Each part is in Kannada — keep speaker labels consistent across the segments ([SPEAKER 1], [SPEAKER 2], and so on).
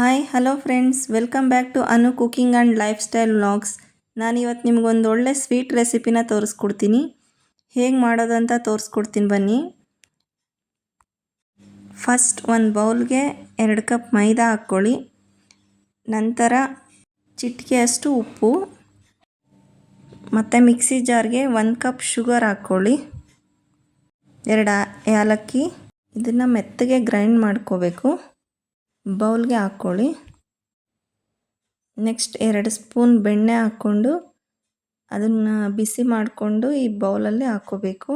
[SPEAKER 1] Hi hello friends welcome back to Anu cooking and lifestyle vlogs ನಾನಿವತ್ತು ನಿಮ್ಗೊಂದು ಒಳ್ಳೆ ಸ್ವೀಟ್ ರೆಸಿಪಿನ ತೋರಿಸ್ಕೊಡ್ತೀನಿ. ಹೇಗೆ ಮಾಡೋದಂತ ತೋರಿಸ್ಕೊಡ್ತೀನಿ ಬನ್ನಿ. ಫಸ್ಟ್ ಒಂದು ಬೌಲ್ಗೆ ಎರಡು ಕಪ್ ಮೈದಾ ಹಾಕ್ಕೊಳ್ಳಿ. ನಂತರ ಚಿಟಿಕೆಯಷ್ಟು ಉಪ್ಪು. ಮತ್ತು ಮಿಕ್ಸಿ ಜಾರ್ಗೆ ಒಂದು ಕಪ್ ಶುಗರ್ ಹಾಕ್ಕೊಳ್ಳಿ. ಎರಡು ಏಲಕ್ಕಿ. ಇದನ್ನು ಮೆತ್ತಗೆ ಗ್ರೈಂಡ್ ಮಾಡ್ಕೋಬೇಕು. ಬೌಲ್ಗೆ ಹಾಕ್ಕೊಳ್ಳಿ. ನೆಕ್ಸ್ಟ್ ಎರಡು ಸ್ಪೂನ್ ಬೆಣ್ಣೆ ಹಾಕ್ಕೊಂಡು ಅದನ್ನು ಬಿಸಿ ಮಾಡಿಕೊಂಡು ಈ ಬೌಲಲ್ಲಿ ಹಾಕ್ಕೋಬೇಕು.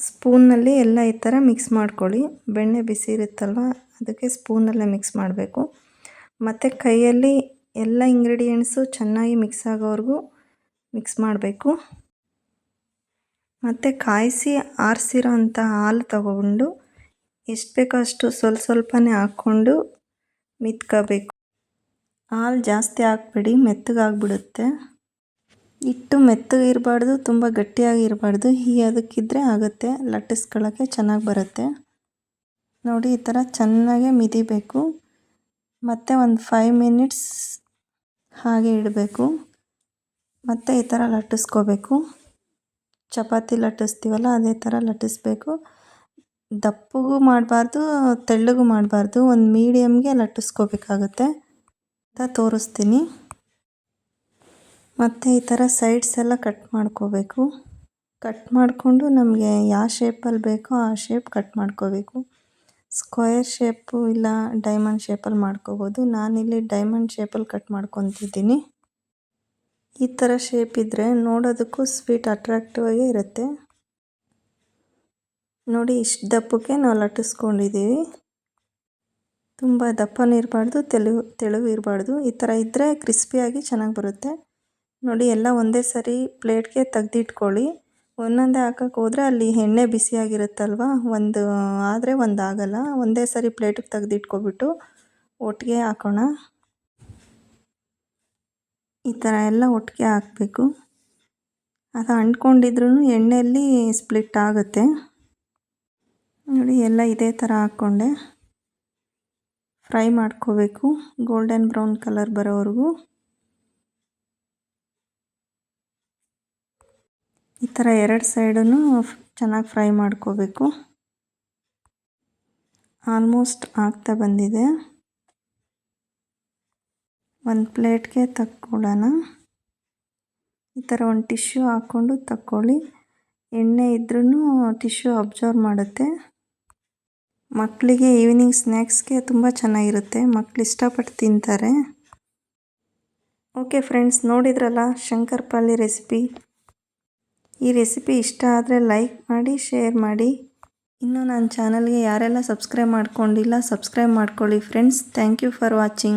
[SPEAKER 1] ಸ್ಪೂನಲ್ಲಿ ಎಲ್ಲ ಈ ಥರ ಮಿಕ್ಸ್ ಮಾಡ್ಕೊಳ್ಳಿ. ಬೆಣ್ಣೆ ಬಿಸಿ ಇರುತ್ತಲ್ವ, ಅದಕ್ಕೆ ಸ್ಪೂನಲ್ಲೇ ಮಿಕ್ಸ್ ಮಾಡಬೇಕು. ಮತ್ತು ಕೈಯಲ್ಲಿ ಎಲ್ಲ ಇಂಗ್ರೀಡಿಯೆಂಟ್ಸು ಚೆನ್ನಾಗಿ ಮಿಕ್ಸ್ ಆಗೋವರೆಗೂ ಮಿಕ್ಸ್ ಮಾಡಬೇಕು. ಮತ್ತು ಕಾಯಿಸಿ ಆರಿಸಿರೋ ಅಂಥ ಹಾಲು ತಗೊಂಡು ಎಷ್ಟು ಬೇಕೋ ಅಷ್ಟು ಸ್ವಲ್ಪ ಸ್ವಲ್ಪನೇ ಹಾಕ್ಕೊಂಡು ಮಿತ್ಕೋಬೇಕು. ಹಾಲು ಜಾಸ್ತಿ ಹಾಕ್ಬೇಡಿ, ಮೆತ್ತಗಾಗ್ಬಿಡುತ್ತೆ. ಹಿಟ್ಟು ಮೆತ್ತಗಿರಬಾರ್ದು, ತುಂಬ ಗಟ್ಟಿಯಾಗಿ ಇರಬಾರ್ದು ಈ ಅದಕ್ಕಿದ್ರೆ ಆಗುತ್ತೆ ಲಟ್ಟಿಸ್ಕೊಳ್ಳೋಕ್ಕೆ ಚೆನ್ನಾಗಿ ಬರುತ್ತೆ. ನೋಡಿ, ಈ ಥರ ಚೆನ್ನಾಗೆ ಮಿದಿಬೇಕು. ಮತ್ತು ಒಂದು ಫೈವ್ ಮಿನಿಟ್ಸ್ ಹಾಗೆ ಇಡಬೇಕು. ಮತ್ತು ಈ ಥರ ಲಟ್ಟಿಸ್ಕೋಬೇಕು. ಚಪಾತಿ ಲಟ್ಟಿಸ್ತೀವಲ್ಲ, ಅದೇ ಥರ ಲಟ್ಟಿಸ್ಬೇಕು. ದಪ್ಪಗೂ ಮಾಡಬಾರ್ದು, ತೆಳ್ಳಗೂ ಮಾಡಬಾರ್ದು. ಒಂದು ಮೀಡಿಯಮ್ಗೆ ಲಟ್ಟಿಸ್ಕೋಬೇಕಾಗುತ್ತೆ. ಅಂತ ತೋರಿಸ್ತೀನಿ. ಮತ್ತು ಈ ಥರ ಸೈಡ್ಸ್ ಎಲ್ಲ ಕಟ್ ಮಾಡ್ಕೋಬೇಕು. ಕಟ್ ಮಾಡಿಕೊಂಡು ನಮಗೆ ಯಾವ ಶೇಪಲ್ಲಿ ಬೇಕೋ ಆ ಶೇಪ್ ಕಟ್ ಮಾಡ್ಕೋಬೇಕು. ಸ್ಕ್ವಯರ್ ಶೇಪು ಇಲ್ಲ ಡೈಮಂಡ್ ಶೇಪಲ್ಲಿ ಮಾಡ್ಕೋಬೋದು. ನಾನಿಲ್ಲಿ ಡೈಮಂಡ್ ಶೇಪಲ್ಲಿ ಕಟ್ ಮಾಡ್ಕೊತಿದ್ದೀನಿ. ಈ ಥರ ಶೇಪ್ ಇದ್ದರೆ ನೋಡೋದಕ್ಕೂ ಸ್ವೀಟ್ ಅಟ್ರಾಕ್ಟಿವ್ ಆಗೇ ಇರುತ್ತೆ. ನೋಡಿ, ಇಷ್ಟು ದಪ್ಪಕ್ಕೆ ನಾವು ಲಟ್ಟಿಸ್ಕೊಂಡಿದ್ದೀವಿ ತುಂಬ ದಪ್ಪನೂ ಇರಬಾರ್ದು, ತೆಳು, ತೆಳುವು ಇರಬಾರ್ದು. ಈ ಥರ ಇದ್ದರೆ ಕ್ರಿಸ್ಪಿಯಾಗಿ ಚೆನ್ನಾಗಿ ಬರುತ್ತೆ. ನೋಡಿ, ಎಲ್ಲ ಒಂದೇ ಸರಿ ಪ್ಲೇಟ್ಗೆ ತೆಗ್ದಿಟ್ಕೊಳ್ಳಿ. ಒಂದೊಂದೇ ಹಾಕಕ್ಕೆ ಹೋದರೆ ಅಲ್ಲಿ ಎಣ್ಣೆ ಬಿಸಿಯಾಗಿರುತ್ತಲ್ವ ಒಂದು, ಆದರೆ ಒಂದು ಆಗಲ್ಲ. ಒಂದೇ ಸರಿ ಪ್ಲೇಟಿಗೆ ತೆಗ್ದಿಟ್ಕೊಬಿಟ್ಟು ಒಟ್ಟಿಗೆ ಹಾಕೋಣ. ಈ ಥರ ಎಲ್ಲ ಒಟ್ಟಿಗೆ ಹಾಕಬೇಕು. ಅದು ಅಂಟ್ಕೊಂಡಿದ್ರೂ ಎಣ್ಣೆಯಲ್ಲಿ ಸ್ಪ್ಲಿಟ್ ಆಗುತ್ತೆ. ನೋಡಿ, ಎಲ್ಲ ಇದೇ ಥರ ಹಾಕ್ಕೊಂಡೆ. ಫ್ರೈ ಮಾಡ್ಕೋಬೇಕು. ಗೋಲ್ಡನ್ ಬ್ರೌನ್ ಕಲರ್ ಬರೋವರೆಗೂ. ಈ ಥರ ಎರಡು ಸೈಡೂ ಚೆನ್ನಾಗಿ ಫ್ರೈ ಮಾಡ್ಕೋಬೇಕು. ಆಲ್ಮೋಸ್ಟ್ ಆಗ್ತಾ ಬಂದಿದೆ. ಒಂದು ಪ್ಲೇಟ್ಗೆ ತಕ್ಕೊಳ್ಳೋಣ ಈ ಥರ ಒಂದು ಟಿಶ್ಯೂ ಹಾಕ್ಕೊಂಡು ತಕ್ಕೊಳ್ಳಿ. ಎಣ್ಣೆ ಇದ್ರೂ ಟಿಶ್ಯೂ ಅಬ್ಸರ್ವ್ ಮಾಡುತ್ತೆ. ಮಕ್ಕಳಿಗೆ ಈವ್ನಿಂಗ್ ಸ್ನ್ಯಾಕ್ಸ್ಗೆ ತುಂಬ ಚೆನ್ನಾಗಿರುತ್ತೆ. ಮಕ್ಕಳು ಇಷ್ಟಪಟ್ಟು ತಿಂತಾರೆ. ಓಕೆ ಫ್ರೆಂಡ್ಸ್, ನೋಡಿದ್ರಲ್ಲ ಶಂಕರ್ಪಾಳಿ ರೆಸಿಪಿ? ಈ ರೆಸಿಪಿ ಇಷ್ಟ ಆದರೆ ಲೈಕ್ ಮಾಡಿ, ಶೇರ್ ಮಾಡಿ. ಇನ್ನು ನನ್ನ ಚಾನಲ್ಗೆ ಯಾರೆಲ್ಲ ಸಬ್ಸ್ಕ್ರೈಬ್ ಮಾಡ್ಕೊಂಡಿಲ್ಲ, ಸಬ್ಸ್ಕ್ರೈಬ್ ಮಾಡ್ಕೊಳ್ಳಿ. Friends, thank you for watching.